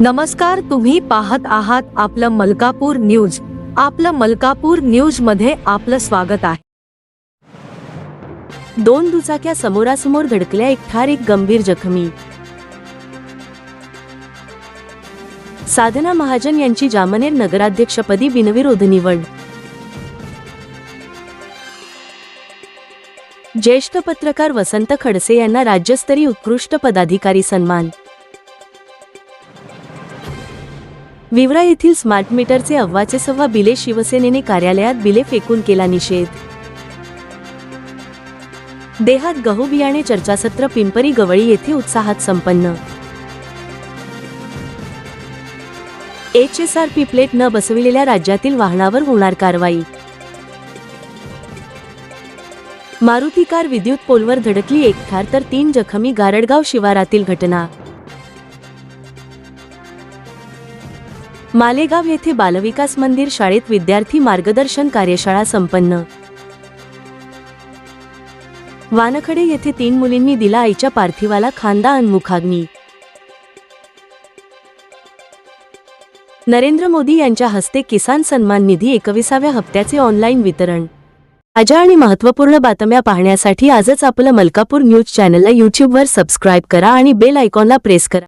नमस्कार तुम्ही पाहत आहात आपलं मलकापूर न्यूज. आपलं मलकापूर न्यूजमध्ये आपलं स्वागत आहे. दोन दुचाक्या समोरासमोर धडकल्या एक ठार एक गंभीर जखमी. साधना महाजन यांची जामनेर नगराध्यक्षपदी बिनविरोध निवड. ज्येष्ठ पत्रकार वसंत खडसे यांना राज्यस्तरीय उत्कृष्ट पदाधिकारी सन्मान. विवरा येथील स्मार्ट मीटरचे अव्वाचे सव्वा बिले शिवसेनेने कार्यालयात बिले फेकून केला निषेध. देहात गहू बियाणे चर्चासत्र पिंपरी गवळी येथे उत्साहात संपन्न. H S R P plate न बसविलेल्या राज्यातील वाहनावर होणार कारवाई. मारुती कार विद्युत पोलवर धडकली एक ठार तर तीन जखमी गारडगाव शिवारातील घटना. मालेगाव येथे बालविकास मंदिर शाळेत विद्यार्थी मार्गदर्शन कार्यशाळा संपन्न. वानखडे येथे तीन मुलींनी दिला आईच्या पार्थिवाला खांदा अनमुखाग्नी नरेंद्र मोदी यांच्या हस्ते किसान सन्मान निधी एकविसाव्या हप्त्याचे ऑनलाईन वितरण. ताज्या आणि महत्त्वपूर्ण बातम्या पाहण्यासाठी आजच आपलं मलकापूर न्यूज चॅनलला यूट्यूबवर सबस्क्राईब करा आणि बेल आयकॉनला प्रेस करा.